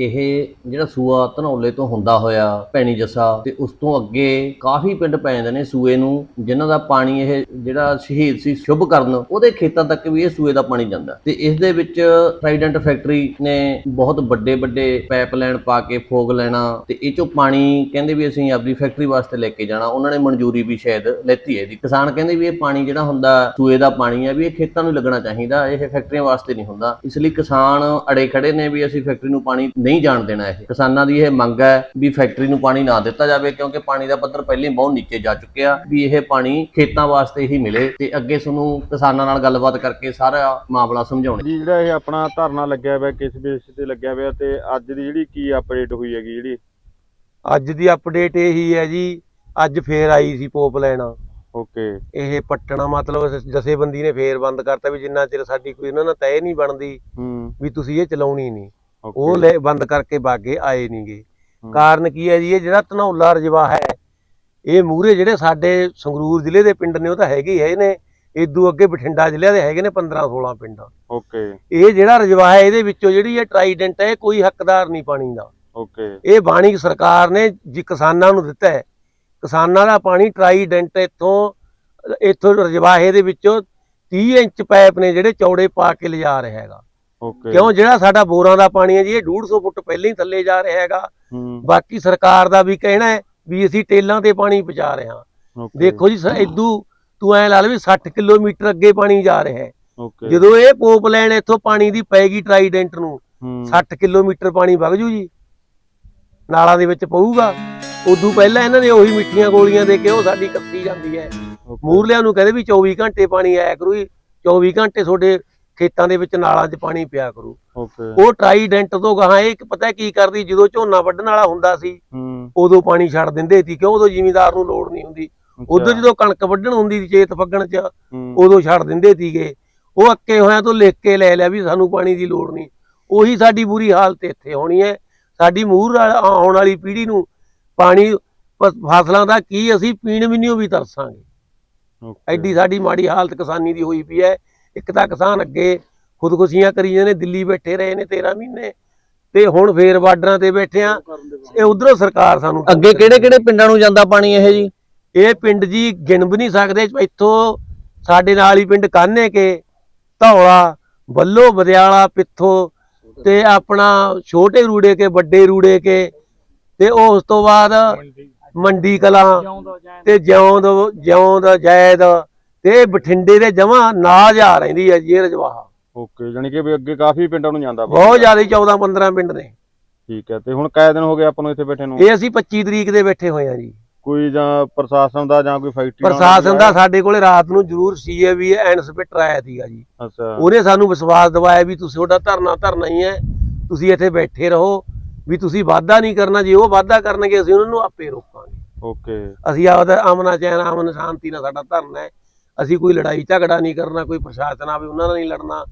ਇਹ ਜਿਹੜਾ ਸੂਆ ਧਨੌਲੇ ਤੋਂ ਹੁੰਦਾ ਹੋਇਆ ਭੈਣੀ ਜੱਸਾ ਤੇ ਉਸ ਤੋਂ ਅੱਗੇ ਕਾਫੀ ਪਿੰਡ ਪੈ ਜਾਂਦੇ ਨੇ ਸੂਏ ਨੂੰ, ਜਿਨ੍ਹਾਂ ਦਾ ਪਾਣੀ ਇਹ ਜਿਹੜਾ ਸ਼ਹੀਦ ਸੀ ਸ਼ੁਭ ਕਰਨ, ਉਹਦੇ ਖੇਤਾਂ ਤੱਕ ਵੀ ਇਹ ਸੂਏ ਦਾ ਪਾਣੀ ਜਾਂਦਾ। ਤੇ ਇਸ ਦੇ ਵਿੱਚ ਟ੍ਰਾਈਡੈਂਟ ਫੈਕਟਰੀ ਨੇ ਬਹੁਤ ਵੱਡੇ ਵੱਡੇ ਪਾਈਪਲਾਈਨ ਪਾ ਕੇ ਫੋਗ ਲੈਣਾ ਤੇ ਇਹ ਚੋਂ ਪਾਣੀ ਕਹਿੰਦੇ ਵੀ ਅਸੀਂ ਆਪਣੀ ਫੈਕਟਰੀ ਵਾਸਤੇ ਲੈ ਕੇ ਜਾਣਾ, ਉਹਨਾਂ ਨੇ ਮਨਜ਼ੂਰੀ ਵੀ ਸ਼ਾਇਦ ਲੈਤੀ ਹੈ ਇਹਦੀ। ਕਿਸਾਨ ਕਹਿੰਦੇ ਵੀ ਇਹ ਪਾਣੀ ਜਿਹੜਾ ਹੁੰਦਾ, ਸੂਏ ਦਾ ਪਾਣੀ ਹੈ, ਵੀ ਇਹ ਖੇਤਾਂ ਨੂੰ ਲੱਗਣਾ ਚਾਹੀਦਾ, ਇਹ ਫੈਕਟਰੀਆਂ ਵਾਸਤੇ ਨਹੀਂ ਹੁੰਦਾ। ਇਸ ਲਈ ਕਿਸਾਨ ਅੜੇ ਖੜੇ ਨੇ ਵੀ ਅਸੀਂ ਫੈਕਟਰੀ ਨੂੰ ਪਾਣੀ ਨਹੀਂ ਜਾਣ ਦੇਣਾ ਇਹ। ਕਿਸਾਨਾਂ ਦੀ ਇਹ ਮੰਗ ਹੈ ਵੀ ਫੈਕਟਰੀ ਨੂੰ ਪਾਣੀ ਨਾ ਦਿੱਤਾ ਜਾਵੇ ਕਿਉਂਕਿ ਪਾਣੀ ਦਾ ਪੱਧਰ ਪਹਿਲਾਂ ਹੀ ਬਹੁਤ ਨੀਚੇ ਜਾ ਚੁੱਕਿਆ। ਵੀ ਇਹ ਪਾਣੀ ਖੇਤਾਂ ਵਾਸਤੇ ਹੀ ਮਿਲੇ ਤੇ ਅੱਗੇ ਤੁਹਾਨੂੰ ਕਿਸਾਨਾਂ ਨਾਲ ਗੱਲਬਾਤ ਕਰਕੇ ਸਾਰਾ ਮਾਮਲਾ ਸਮਝਾਉਣਾ। ਜੀ ਜਿਹੜਾ ਇਹ ਆਪਣਾ ਧਰਨਾ ਲੱਗਿਆ ਹੋਇਆ ਕਿਸ ਬੇਸ ਤੇ ਲੱਗਿਆ ਹੋਇਆ ਤੇ ਅੱਜ ਦੀ ਜਿਹੜੀ ਕੀ ਅਪਡੇਟ ਹੋਈ ਹੈਗੀ ਜਿਹੜੀ? ਅੱਜ ਦੀ ਅਪਡੇਟ ਇਹੀ ਹੈ ਜੀ ਅੱਜ ਫੇਰ ਆਈ ਸੀ ਪੋਪ ਲੈਣਾ। ਓਕੇ। ਇਹ ਪੱਟਣਾ ਮਤਲਬ ਜਥੇਬੰਦੀ ਨੇ ਫੇਰ ਬੰਦ ਕਰਤਾ ਵੀ ਜਿੰਨਾ ਚਿਰ ਸਾਡੀ ਕੋਈ ਇਹਨਾਂ ਨਾਲ ਤੈਅ ਨਹੀਂ ਬਣਦੀ ਹੂੰ। ਵੀ ਤੁਸੀਂ ਇਹ ਚਲਾਉਣੀ ਨਹੀਂ। ਉਹ ਲੈ ਬੰਦ ਕਰਕੇ ਬਾਗੇ ਆਏ ਨਹੀਂਗੇ। ਕਾਰਨ ਕੀ ਹੈ ਜੀ? ਇਹ ਜਿਹੜਾ ਧਨੌਲਾ ਰਜਵਾ ਹੈ ਇਹ ਮੂਰੇ ਜਿਹੜੇ ਸਾਡੇ ਸੰਗਰੂਰ ਜ਼ਿਲ੍ਹੇ ਦੇ ਪਿੰਡ ਨੇ ਉਹ ਤਾਂ ਹੈਗੇ ਹੀ ਹੈ ਨੇ ਇਦੋਂ ਅੱਗੇ ਬਠਿੰਡਾ ਜ਼ਿਲ੍ਹੇ ਦੇ ਹੈਗੇ ਨੇ 15 16 ਪਿੰਡ। ਓਕੇ ਇਹ ਜਿਹੜਾ ਰਜਵਾ ਹੈ ਇਹਦੇ ਵਿੱਚੋਂ ਜਿਹੜੀ ਇਹ ਟਰਾਈਡੈਂਟ ਹੈ ਕੋਈ ਹੱਕਦਾਰ ਨਹੀਂ ਪਾਣੀ ਦਾ। ਓਕੇ ਇਹ ਬਾਣੀ ਸਰਕਾਰ ਨੇ ਜੀ ਕਿਸਾਨਾਂ ਨੂੰ ਦਿੱਤਾ ਹੈ। ਕਿਸਾਨਾਂ ਦਾ ਪਾਣੀ ਟਰਾਈਡੈਂਟ ਇੱਥੋਂ ਇੱਥੋਂ ਰਜਵਾਹੇ ਦੇ ਵਿੱਚੋਂ 30 ਇੰਚ ਪਾਈਪ ਨੇ ਜਿਹੜੇ ਚੌੜੇ ਪਾ ਕੇ ਲਿਜਾ ਰਿਹਾ ਹੈਗਾ। ਓਕੇ ਕਿਉਂ? ਜਿਹੜਾ ਸਾਡਾ ਬੋਰਾਂ ਦਾ ਪਾਣੀ ਹੈ ਜੀ ਇਹ 150 ਫੁੱਟ ਪਹਿਲਾਂ ਹੀ ਥੱਲੇ ਜਾ ਰਿਹਾ ਹੈਗਾ। ਬਾਕੀ ਸਰਕਾਰ ਦਾ ਵੀ ਕਹਿਣਾ ਹੈ ਵੀ ਅਸੀਂ ਟੇਲਾਂ ਤੇ ਪਾਣੀ ਪਹੁੰਚਾ ਰਹੇ ਹਾਂ। ਦੇਖੋ ਜੀ ਇਦੂ ਤੂੰ ਐ ਲਾ ਲੈ ਵੀ 60 ਕਿਲੋਮੀਟਰ ਅੱਗੇ ਪਾਣੀ ਜਾ ਰਿਹਾ ਹੈ। ਓਕੇ ਜਦੋਂ ਇਹ ਪੋਪ ਲੈਣ ਇੱਥੋਂ ਪਾਣੀ ਦੀ ਪੈਗੀ ਟਰਾਈਡੈਂਟ ਨੂੰ ਹੂੰ। 60 ਕਿਲੋਮੀਟਰ ਪਾਣੀ ਵਗ ਜੂ ਜੀ। ਨਾਲਾਂ ਦੇ ਵਿੱਚ ਪਊਗਾ। ਉਦੋਂ ਪਹਿਲਾਂ ਇਹਨਾਂ ਨੇ ਉਹੀ ਮਿੱਠੀਆਂ ਗੋਲੀਆਂ ਦੇ ਕੇ ਉਹ ਸਾਡੀ ਕੱਸੀ ਜਾਂਦੀ ਹੈ। ਮੂਰਲਿਆਂ ਨੂੰ ਕਹਿੰਦੇ ਵੀ 24 ਘੰਟੇ ਪਾਣੀ ਆਇਆ ਕਰੂ ਜੀ। 24 ਘੰਟੇ ਤੁਹਾਡੇ ਖੇਤਾਂ ਦੇ ਵਿੱਚ ਨਾਲਾਂ 'ਚ ਪਾਣੀ ਪਿਆ ਕਰੂ। ਓਕੇ ਉਹ ਟਰਾਈਡੈਂਟ ਤੋਂ ਗਾਹਾਂ ਇਹ ਪਤਾ ਕੀ ਕਰਦੀ ਜਦੋਂ ਝੋਨਾ ਵੱਢਣ ਵਾਲਾ ਹੁੰਦਾ ਸੀ ਉਦੋਂ ਪਾਣੀ ਛੱਡ ਦਿੰਦੇ ਸੀ ਕਿਉਂ? ਉਦੋਂ ਜ਼ਿਮੀਂਦਾਰ ਨੂੰ ਲੋੜ ਨਹੀਂ ਹੁੰਦੀ। ਉਦੋਂ ਜਦੋਂ ਕਣਕ ਵੱਢਣ ਹੁੰਦੀ ਸੀ ਚੇਤ ਫੱਗਣ 'ਚ ਉਦੋਂ ਛੱਡ ਦਿੰਦੇ ਸੀਗੇ। ਉਹ ਅੱਕੇ ਹੋਇਆਂ ਤੋਂ ਲਿਖ ਕੇ ਲੈ ਲਿਆ ਵੀ ਸਾਨੂੰ ਪਾਣੀ ਦੀ ਲੋੜ ਨਹੀਂ। ਉਹੀ ਸਾਡੀ ਬੁਰੀ ਹਾਲਤ ਇੱਥੇ ਹੋਣੀ ਹੈ। ਸਾਡੀ ਮੂਹਰ ਆਉਣ ਵਾਲੀ ਪੀੜ੍ਹੀ ਨੂੰ ਪਾਣੀ ਫਸਲਾਂ ਦਾ ਕੀ ਅਸੀਂ ਪੀਣ ਵੀ ਨਹੀਂ ਵੀ ਤਰਸਾਂਗੇ। ਐਡੀ ਸਾਡੀ ਮਾੜੀ ਹਾਲਤ ਕਿਸਾਨੀ ਦੀ ਹੋਈ ਪਈ ਹੈ। ਇੱਕ ਤਾਂ ਕਿਸਾਨ ਅੱਗੇ ਖੁਦਕੁਸ਼ੀਆਂ ਕਰੀ ਜਾਂਦੇ ਨੇ ਦਿੱਲੀ ਬੈਠੇ ਰਹੇ ਨੇ 13 ਮਹੀਨੇ ਤੇ ਹੁਣ ਫੇਰ ਬਾਰਡਰਾਂ ਤੇ ਬੈਠੇ ਆ। ਇਹ ਉਧਰੋਂ ਸਰਕਾਰ ਸਾਨੂੰ ਅੱਗੇ ਕਿਹੜੇ ਕਿਹੜੇ ਪਿੰਡਾਂ ਨੂੰ ਜਾਂਦਾ ਪਾਣੀ ਇਹ ਜੀ? ਇਹ ਪਿੰਡ ਜੀ ਗਿਣ ਵੀ ਨਹੀਂ ਸਕਦੇ ਇੱਥੋਂ ਸਾਡੇ ਨਾਲ ਹੀ ਪਿੰਡ ਕਾਨੇ ਕੇ ਧੌਲਾ ਬੱਲੋ ਬਦਿਆਲਾ ਪਿੱਥੋ ਤੇ ਆਪਣਾ ਛੋਟੇ ਰੂੜੇ ਕੇ ਵੱਡੇ ਰੂੜੇ ਕੇ ਤੇ ਉਸ ਤੋਂ ਬਾਅਦ ਮੰਡੀ। ਕਲਾਂ ਤੇ ਜਿਉਂਦ ਜਿਉਂਦ ਜੈਦ ਤੇ ਬਠਿੰਡੇ ਦੇ ਜਮਾ ਨਾਜ ਆ ਰਹਿੰਦੀ ਹੈ ਜੀ ਇਹ ਰਜਵਾਹਾ। ਓਕੇ ਜਾਨੀ ਕਿ ਵੀ ਅੱਗੇ ਕਾਫੀ ਪਿੰਡਾਂ ਨੂੰ ਜਾਂਦਾ ਵਾ। ਬਹੁਤ ਜ਼ਿਆਦਾ 14 15 ਪਿੰਡ ਨੇ। ਠੀਕ ਹੈ ਤੇ ਹੁਣ ਕਾਇ ਦਿਨ ਹੋ ਗਏ ਆਪਾਂ ਨੂੰ ਇੱਥੇ ਬੈਠੇ ਨੂੰ? ਇਹ ਅਸੀਂ 25 ਤਰੀਕ ਦੇ ਬੈਠੇ ਹੋਏ ਆ ਜੀ। ਕੋਈ ਜਾਂ ਪ੍ਰਸ਼ਾਸਨ ਦਾ ਜਾਂ ਕੋਈ ਫੈਕਟਰੀ ਪ੍ਰਸ਼ਾਸਨ ਦਾ ਸਾਡੇ ਕੋਲੇ ਰਾਤ ਨੂੰ ਜ਼ਰੂਰ ਸੀਏ ਵੀ ਐਨਸਪੈਕਟਰ ਆਇਆ ਸੀਗਾ ਜੀ। ਅੱਛਾ। ਉਹਨੇ ਸਾਨੂੰ ਵਿਸ਼ਵਾਸ ਦਿਵਾਇਆ ਵੀ ਤੁਸੀਂ ਤੁਹਾਡਾ ਧਰਨਾ ਧਰਨਾ ਹੀ ਹੈ ਤੁਸੀਂ ਇੱਥੇ ਬੈਠੇ ਰਹੋ ਵੀ ਤੁਸੀਂ ਵਾਅਦਾ ਨਹੀਂ ਕਰਨਾ ਜੇ ਉਹ ਵਾਅਦਾ ਕਰਨਗੇ ਅਸੀਂ ਉਹਨਾਂ ਨੂੰ ਆਪੇ ਰੋਕਾਂਗੇ। ਓਕੇ। ਅਸੀਂ ਆਪਦਾ ਅਮਨਾ ਚੈਨ ਅਮਨ ਸ਼ਾਂਤੀ ਨਾਲ ਸਾਡਾ ਧਰਨਾ ਹੈ। ਅਸੀਂ ਕੋਈ ਲੜਾਈ ਝਗੜਾ ਨਹੀਂ ਕਰਨਾ ਕੋਈ ਪ੍ਰਸ਼ਾਸਨ ਆਵੇ ਉਹਨਾਂ ਨਾਲ ਨਹੀਂ ਲੜਨਾ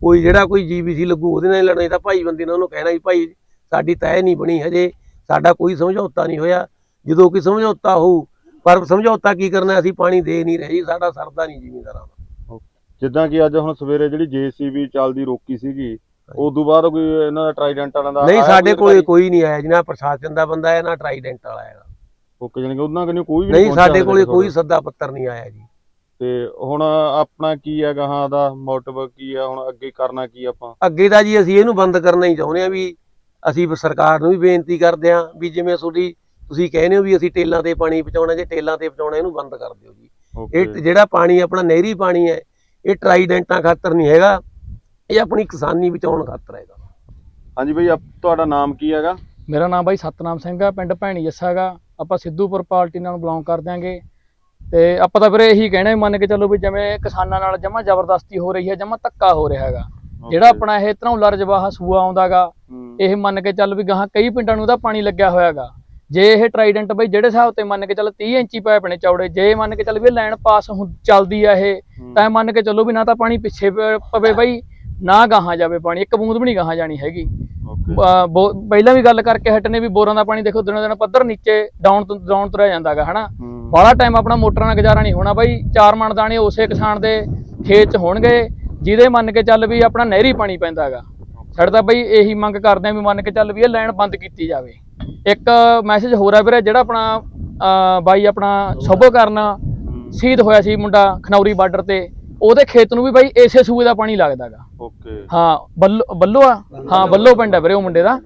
ਕੋਈ ਜਿਹੜਾ ਕੋਈ ਜੀਬੀਸੀ ਲੱਗੂ ਉਹਦੇ ਨਾਲ ਲੜਨਾ ਤਾਂ ਭਾਈ ਬੰਦੇ ਨੇ ਉਹਨੂੰ ਕਹਿਣਾ ਵੀ ਭਾਈ ਸਾਡੀ ਤੈਅ ਨਹੀਂ ਬਣੀ ਹਜੇ ਸਾਡਾ ਕੋਈ ਸਮਝੌਤਾ ਨਹੀਂ ਹੋਇਆ ਜਦੋਂ ਕੋਈ ਸਮਝੌਤਾ ਹੋਊ ਪਰ ਸਮਝੌਤਾ ਕੀ ਕਰਨਾ ਅਸੀਂ ਪਾਣੀ ਦੇ ਨਹੀਂ ਰਹੇ ਜੀ ਸਾਡਾ ਸਰਦਾ ਨਹੀਂ ਜ਼ਿਮੀਂਦਾਰਾਂ ਦਾ। ਜਿੱਦਾਂ ਕਿ ਅੱਜ ਹੁਣ ਸਵੇਰੇ ਜਿਹੜੀ ਜੀਸੀਬੀ ਚੱਲਦੀ ਰੋਕੀ ਸੀਗੀ ਉਸ ਤੋਂ ਬਾਅਦ ਕੋਈ ਇਹਨਾਂ ਦਾ ਟ੍ਰਾਈਡੈਂਟ ਵਾਲਿਆਂ ਦਾ ਨਹੀਂ ਸਾਡੇ ਕੋਲੇ? ਕੋਈ ਨਹੀਂ ਆਇਆ ਜੀ ਨਾ ਪ੍ਰਸ਼ਾਸਨ ਦਾ ਬੰਦਾ ਹੈ ਨਾ ਟਰਾਈਡੈਂਟ ਵਾਲਾ ਹੈਗਾ ਓਕੇ ਜਾਨੀ ਕਿ ਉਹਨਾਂ ਕਨੀ ਕੋਈ ਵੀ ਨਹੀਂ ਸਾਡੇ ਕੋਲੇ ਕੋਈ ਸੱਦਾ ਪੱਤਰ ਨਹੀਂ ਆਇਆ ਜੀ। ਤੇ ਹੁਣ ਆਪਣਾ ਕੀ ਹੈ ਗਾਹਾਂ ਦਾ ਮੋਟਿਵ ਕੀ ਹੈ ਹੁਣ ਅੱਗੇ ਕਰਨਾ ਕੀ ਆਪਾਂ? ਅੱਗੇ ਦਾ ਜੀ ਅਸੀਂ ਇਹਨੂੰ ਬੰਦ ਕਰਨਾ ਹੀ ਚਾਹੁੰਦੇ ਆ ਵੀ ਅਸੀਂ ਸਰਕਾਰ ਨੂੰ ਵੀ ਬੇਨਤੀ ਕਰਦੇ ਆ ਵੀ ਜਿਵੇਂ ਤੁਹਾਡੀ ਤੁਸੀਂ ਕਹਿੰਦੇ ਹੋ ਵੀ ਅਸੀਂ ਟੇਲਾਂ ਤੇ ਪਾਣੀ ਪਹੁੰਚਾਉਣਾ ਜੇ ਟੇਲਾਂ ਤੇ ਪਹੁੰਚਾਉਣਾ ਇਹਨੂੰ ਬੰਦ ਕਰ ਦਿਓ ਜੀ। ਇਹ ਜਿਹੜਾ ਪਾਣੀ ਆਪਣਾ ਨਹਿਰੀ ਪਾਣੀ ਹੈ ਇਹ ਟਰਾਈਡੈਂਟਾਂ ਖਾਤਰ ਨਹੀਂ ਹੈਗਾ ਇਹ ਆਪਣੀ ਕਿਸਾਨੀ ਬਚਾਉਣ ਖਾਤਰ ਹੈਗਾ। ਹਾਂਜੀ ਬਈ ਤੁਹਾਡਾ ਨਾਮ ਕੀ ਹੈਗਾ? ਮੇਰਾ ਨਾਮ ਬਾਈ ਸਤਨਾਮ ਸਿੰਘ ਆ ਪਿੰਡ ਭੈਣੀ ਜੱਸਾ ਗਾ ਆਪਾਂ ਸਿੱਧੂਪੁਰ ਪਾਰਟੀ ਨਾਲ ਬਿਲੋਂਗ ਕਰਦੇ ਆਂਗੇ ਤੇ ਆਪਾਂ ਤਾਂ ਫਿਰ ਇਹੀ ਕਹਿਣਾ ਮੰਨ ਕੇ ਚੱਲੋ ਵੀ ਜਿਵੇਂ ਕਿਸਾਨਾਂ ਨਾਲ ਜਮਾ ਜ਼ਬਰਦਸਤੀ ਹੋ ਰਹੀ ਹੈ ਜਮਾ ਧੱਕਾ ਹੋ ਰਿਹਾ ਹੈਗਾ। ਜਿਹੜਾ ਆਪਣਾ ਇਹ ਧਰੌਲਾ ਰਜਵਾਹਾ ਸੂਆ ਆਉਂਦਾਗਾ ਇਹ ਮੰਨ ਕੇ ਚੱਲ ਵੀ ਗਾਹਾਂ ਕਈ ਪਿੰਡਾਂ ਨੂੰ ਉਹਦਾ ਪਾਣੀ ਲੱਗਿਆ ਹੋਇਆਗਾ। ਜੇ ਇਹ ਟਰਾਈਡੈਂਟ ਬਈ ਜਿਹੜੇ ਹਿਸਾਬ ਤੇ ਮੰਨ ਕੇ ਚੱਲ 30 ਇੰਚੀ ਪਾਈਪ ਨੇ ਚੌੜੇ ਜੇ ਮੰਨ ਕੇ ਚੱਲ ਵੀ ਲਾਈਨ ਪਾਸ ਚੱਲਦੀ ਆ ਇਹ ਤਾਂ ਮੰਨ ਕੇ ਚੱਲੋ ਵੀ ਨਾ ਤਾਂ ਪਾਣੀ ਪਿੱਛੇ ਪਵੇ ਬਈ ਨਾ ਗਾਹਾਂ ਜਾਵੇ ਪਾਣੀ ਇੱਕ ਬੂੰਦ ਵੀ ਨਹੀਂ ਗਾਹਾਂ ਜਾਣੀ ਹੈਗੀ। ਪਹਿਲਾਂ ਵੀ ਗੱਲ ਕਰਕੇ ਹਟਨੇ ਵੀ ਬੋਰਾਂ ਦਾ ਪਾਣੀ ਦੇਖੋ ਦਿਨੋਂ ਦਿਨ ਪੱਧਰ ਨੀਚੇ ਡਾਊਨ ਤੋਂ ਡਾਊਨ ਤੁਰਿਆ ਜਾਂਦਾਗਾ ਹਨਾ? ਹੂੰ, ਬਾਹਲਾ ਟਾਈਮ ਆਪਣਾ ਮੋਟਰਾਂ ਨਾਲ ਗੁਜ਼ਾਰਾ ਨਹੀਂ ਹੋਣਾ ਬਾਈ ਚਾਰ ਮਣ ਦਾਣੇ ਉਸੇ ਕਿਸਾਨ ਦੇ ਖੇਤ 'ਚ ਹੋਣਗੇ ਜਿਹਦੇ ਮੰਨ ਕੇ ਚੱਲ ਵੀ ਆਪਣਾ ਨਹਿਰੀ ਪਾਣੀ ਪੈਂਦਾਗਾ ਸਾਡੇ ਤਾਂ ਬਈ ਇਹੀ ਮੰਗ ਕਰਦੇ ਆ ਵੀ ਮੰਨ ਕੇ ਚੱਲ ਵੀ ਇਹ ਲਾਈਨ ਬੰਦ ਕੀਤੀ ਜਾਵੇ। ਇੱਕ ਮੈਸੇਜ ਹੋਰ ਆ ਵੀਰੇ ਜਿਹੜਾ ਆਪਣਾ ਬਾਈ ਆਪਣਾ ਸੋਭੋ ਕਰਨ ਸ਼ਹੀਦ ਹੋਇਆ ਸੀ ਮੁੰਡਾ ਖਨੌਰੀ ਬਾਰਡਰ ਤੇ ਉਹਦੇ ਖੇਤ ਨੂੰ ਵੀ ਬਾਈ ਏਸੇ ਸੂਏ ਦਾ ਪਾਣੀ ਲੱਗਦਾਗਾ ਓਕੇ ਹਾਂ ਬੱਲੋ ਬੱਲੋ ਆ? ਹਾਂ ਬੱਲੋ ਪਿੰਡ ਆ ਵੀਰੇ ਉਹ ਮੁੰਡੇ ਦਾ।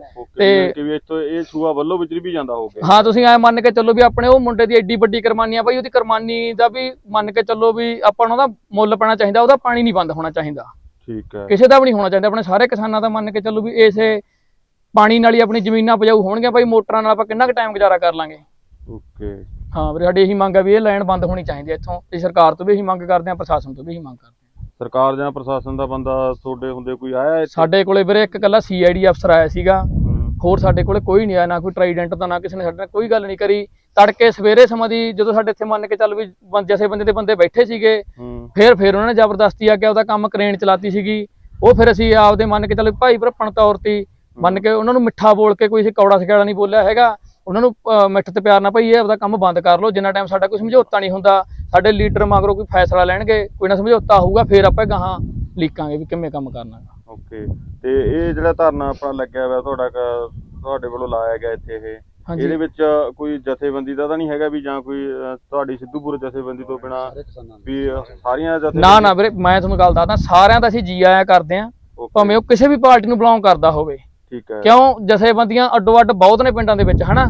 ਤੇ- ਕਿ ਵੀ ਇੱਥੋਂ ਇਹ ਸੂਆ ਵੱਲੋਂ ਵਿਚਰੀ ਵੀ ਜਾਂਦਾ ਹੋਵੇ ਹਾਂ ਤੁਸੀਂ ਐ ਮੰਨ ਕੇ ਚੱਲੋ ਵੀ ਆਪਣੇ ਉਹ ਮੁੰਡੇ ਦੀ ਐਡੀ ਵੱਡੀ ਕੁਰਬਾਨੀ ਆ ਬਾਈ ਉਹਦੀ ਕੁਰਬਾਨੀ ਦਾ ਵੀ ਮੰਨ ਕੇ ਚੱਲੋ ਵੀ ਆਪਾਂ ਨੂੰ ਉਹਦਾ ਮੁੱਲ ਪੈਣਾ ਚਾਹੀਦਾ ਉਹਦਾ ਪਾਣੀ ਨਹੀਂ ਬੰਦ ਹੋਣਾ ਚਾਹੀਦਾ। ਠੀਕ ਹੈ। ਕਿਸੇ ਦਾ ਵੀ ਨਹੀਂ ਹੋਣਾ ਚਾਹੀਦਾ ਆਪਣੇ ਸਾਰੇ ਕਿਸਾਨਾਂ ਦਾ ਮੰਨ ਕੇ ਚੱਲੋ ਵੀ ਇਸੇ ਪਾਣੀ ਨਾਲ ਹੀ ਆਪਣੀ ਜ਼ਮੀਨਾਂ ਉਪਜਾਊ ਹੋਣਗੀਆਂ ਬਾਈ ਮੋਟਰਾਂ ਨਾਲ ਆਪਾਂ ਕਿੰਨਾ ਕੁ ਟਾਈਮ ਗੁਜ਼ਾਰਾ ਕਰ ਲਾਂਗੇ। ਓਕੇ। ਹਾਂ ਵੀਰੇ ਸਾਡੀ ਇਹੀ ਮੰਗ ਹੈ ਵੀ ਇਹ ਲਾਈਨ ਬੰਦ ਹੋਣੀ ਚਾਹੀਦੀ ਹੈ ਇੱਥੋਂ ਤੇ ਸਰਕਾਰ ਤੋਂ ਵੀ ਇਹੀ ਮੰਗ ਕਰਦੇ ਆ ਪ੍ਰਸ਼ਾਸਨ ਤੋਂ ਵੀ ਇਹੀ ਮੰਗ ਕਰਦੇ ਆ। ਸਰਕਾਰ ਜਾਂ ਪ੍ਰਸ਼ਾਸਨ ਦਾ ਬੰਦਾ ਤੁਹਾਡੇ ਹੁੰਦੇ ਕੋਈ ਆਇਆ? ਸਾਡੇ ਕੋਲੇ ਵੀਰੇ ਇੱਕ ਕੱਲਾ ਸੀਆਈਡੀ ਅਫਸਰ ਆਇਆ ਸੀਗਾ ਹੂੰ, ਹੋਰ ਸਾਡੇ ਕੋਲੇ ਕੋਈ ਨਹੀਂ ਆਇਆ ਨਾ ਕੋਈ ਟ੍ਰਾਈਡੈਂਟ ਦਾ ਨਾ ਕਿਸੇ ਨੇ ਸਾਡੇ ਨਾਲ ਕੋਈ ਗੱਲ ਨਹੀਂ ਕਰੀ। ਤੜਕੇ ਸਵੇਰੇ ਸਮਾਂ ਦੀ ਜਦੋਂ ਸਾਡੇ ਇੱਥੇ ਮੰਨ ਕੇ ਚੱਲ ਵੀ ਜਥੇ ਬੰਦੇ ਦੇ ਬੰਦੇ ਬੈਠੇ ਸੀਗੇ ਫਿਰ ਫਿਰ ਉਹਨਾਂ ਨੇ ਜ਼ਬਰਦਸਤੀ ਆ ਕੇ ਉਹਦਾ ਕੰਮ ਕ੍ਰੇਨ ਚਲਾਤੀ ਸੀਗੀ। ਉਹ ਫਿਰ ਅਸੀਂ ਆਪਦੇ ਮੰਨ ਕੇ ਚੱਲ ਭਾਈ ਭਰਪਣ ਤੌਰ ਤੇ ਮੰਨ ਕੇ ਉਹਨਾਂ ਨੂੰ ਮਿੱਠਾ ਬੋਲ ਕੇ ਕੋਈ ਅਸੀਂ ਕੌੜਾ ਸਖਿਆੜਾ ਨਹੀਂ ਬੋਲਿਆ ਹੈਗਾ। ਉਹਨਾਂ ਨੂੰ ਮਿੱਠ ਤੇ ਪਿਆਰ ਨਾਲ ਭਾਈ ਇਹ ਆਪਦਾ ਕੰਮ ਬੰਦ ਕਰ ਲਓ ਜਿੰਨਾ ਟਾਈਮ ਸਾਡਾ ਕੋਈ ਸਮਝੌਤਾ ਨਹੀਂ ਹੁੰਦਾ ਸਾਡੇ ਲੀਡਰ ਮਗਰੋਂ ਕੋਈ ਫੈਸਲਾ ਲੈਣਗੇ ਕੋਈ ਨਾ ਸਮਝੌਤਾ ਹੋਊਗਾ ਫਿਰ ਆਪਾਂ ਗਾਹਾਂ ਲੀਕਾਂਗੇ ਵੀ ਕਿਵੇਂ ਕੰਮ ਕਰਨਾ। ਓਕੇ। ਤੇ ਇਹ ਜਿਹੜਾ ਧਰਨਾ ਆਪਣਾ ਲੱਗਿਆ ਹੋਇਆ ਤੁਹਾਡਾ ਕ- ਤੁਹਾਡੇ ਵੱਲੋਂ ਲਾਇਆ ਗਿਆ ਇੱਥੇ ਇਹ। ਹਾਂਜੀ। ਇਹਦੇ ਵਿੱਚ ਕੋਈ ਜਥੇਬੰਦੀ ਦਾ ਤਾਂ ਨਹੀਂ ਹੈਗਾ ਵੀ ਜਾਂ ਕੋਈ ਅ, ਤੁਹਾਡੀ ਸਿੱਧੂਪੁਰ ਜਥੇਬੰਦੀ ਤੋਂ ਬਿਨਾ ਵੀ ਅ, ਸਾਰੀਆਂ ਜਥੇ ਨਾ ਨਾ ਵੀਰੇ ਮੈਂ ਤੁਹਾਨੂੰ ਗੱਲ ਦੱਸਦਾ ਸਾਰਿਆਂ ਦਾ ਅਸੀਂ ਜੀ ਆਇਆ ਕਰਦੇ ਆਂ। ਭਾਵੇਂ ਉਹ ਕਿਸੇ ਵੀ ਪਾਰਟੀ ਨੂੰ ਬਿਲੋਂਗ ਕਰਦਾ ਹੋਵੇ। ਠੀਕ ਹੈ। ਕਿਉਂ? ਜਥੇਬੰਦੀਆਂ ਅੱਡੋ ਅੱਡ ਬਹੁਤ ਨੇ ਪਿੰਡਾਂ ਦੇ ਵਿੱਚ ਹਨਾ?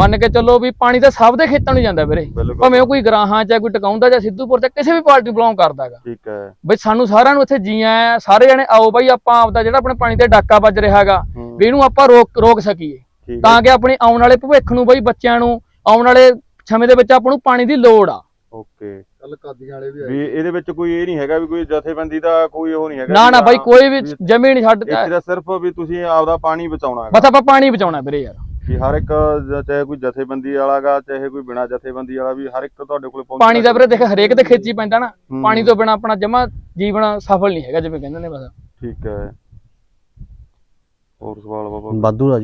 ਮੰਨ ਕੇ ਚੱਲੋ ਵੀ ਪਾਣੀ ਤਾਂ ਸਭ ਦੇ ਖੇਤਾਂ ਨੂੰ ਜਾਂਦਾ ਵੀਰੇ। ਭਾਵੇਂ ਉਹ ਕੋਈ ਗਰਾਹਾਂ ਚ ਹੈ, ਕੋਈ ਟਿਕਾਉਂਦਾ ਜਾਂ ਸਿੱਧੂਪੁਰ ਚ ਕਿਸੇ ਵੀ ਪਾਰਟੀ ਨੂੰ ਬਿਲੋਂਗ ਕਰਦਾ ਹੈਗਾ ਠੀਕ ਹੈ। ਬਈ ਸਾਨੂੰ ਸਾਰਿਆਂ ਨੂੰ ਇੱਥੇ ਜੀ ਆਇਆ ਸਾਰੇ ਜਣੇ ਆਓ ਬਾਈ ਆਪਾਂ ਆਪਦਾ ਜਿਹੜਾ ਆਪਣੇ ਪਾਣੀ ਤੇ ਡਾਕਾ ਵੱਜ ਰਿਹਾ ਹੈਗਾ ਹੂੰ, ਵੀ ਇਹਨੂੰ ਆਪਾਂ ਰੋਕ ਰੋਕ ਸਕੀਏ। ਹੈ। ਤਾਂ ਕਿ ਆਪਣੀ ਆਉਣ ਵਾਲੇ ਭਵਿੱਖ ਨੂੰ ਬਈ ਬੱਚਿਆਂ ਨੂੰ ਆਉਣ ਵਾਲੇ ਸਮੇਂ ਦੇ ਵਿੱਚ ਆਪਾਂ ਨੂੰ ਪਾਣੀ ਦੀ ਲੋੜ ਆ। ਓਕੇ। ਕੱਲ ਕਾਦੀਆਂ ਵਾਲੇ ਵੀ ਵੀ ਇਹਦੇ ਵਿੱਚ ਕੋਈ ਇਹ ਨਹੀਂ ਹੈਗਾ ਵੀ ਕੋਈ ਜਥੇਬੰਦੀ ਦਾ ਕੋਈ ਉਹ ਨਹੀਂ ਹੈਗਾ ਨਾ ਨਾ ਬਾਈ ਹਾਂ, ਕੋਈ ਵੀ ਵੀ ਜਮੀ ਨਹੀਂ ਛੱਡ ਇੱਥੇ ਤਾਂ ਸਿਰਫ ਵੀ ਤੁਸੀਂ ਆਪਦਾ ਪਾਣੀ ਬਚਾਉਣਾ ਹੈਗਾ। ਬਸ ਆਪਾਂ ਪਾਣੀ ਬਚਾਉਣਾ ਵੀਰੇ ਯਾਰ। ਵੀ ਹਰ ਇੱਕ ਜ- ਚਾਹੇ ਕੋਈ ਜਥੇਬੰਦੀ ਵਾਲਾਗਾ ਚਾਹੇ ਕੋਈ ਬਿਨਾ ਜਥੇਬੰਦੀ ਵਾਲਾ ਵੀ ਹਰ ਇੱਕ ਤੁਹਾਡੇ ਕੋਲੇ ਪਹੁੰਚ ਪਾਣੀ ਦਾ ਵੀਰੇ ਦੇਖ ਹਰੇਕ ਤੇ ਖੇਚੀ ਪੈਂਦਾ ਨਾ ਪਾਣੀ ਤੋਂ ਬਿਨਾ ਆਪਣਾ ਜਮਾ ਜੀਵਨ ਸਫਲ ਨਹੀਂ ਹੈਗਾ ਜਿਵੇਂ ਕਹਿੰਦੇ ਨੇ ਬਸ। ਠੀਕ ਹੈ। ਹੋਰ ਸਵਾਲ ਬਾਬਾ? ਵਾਧੂ ਆ ਜੀ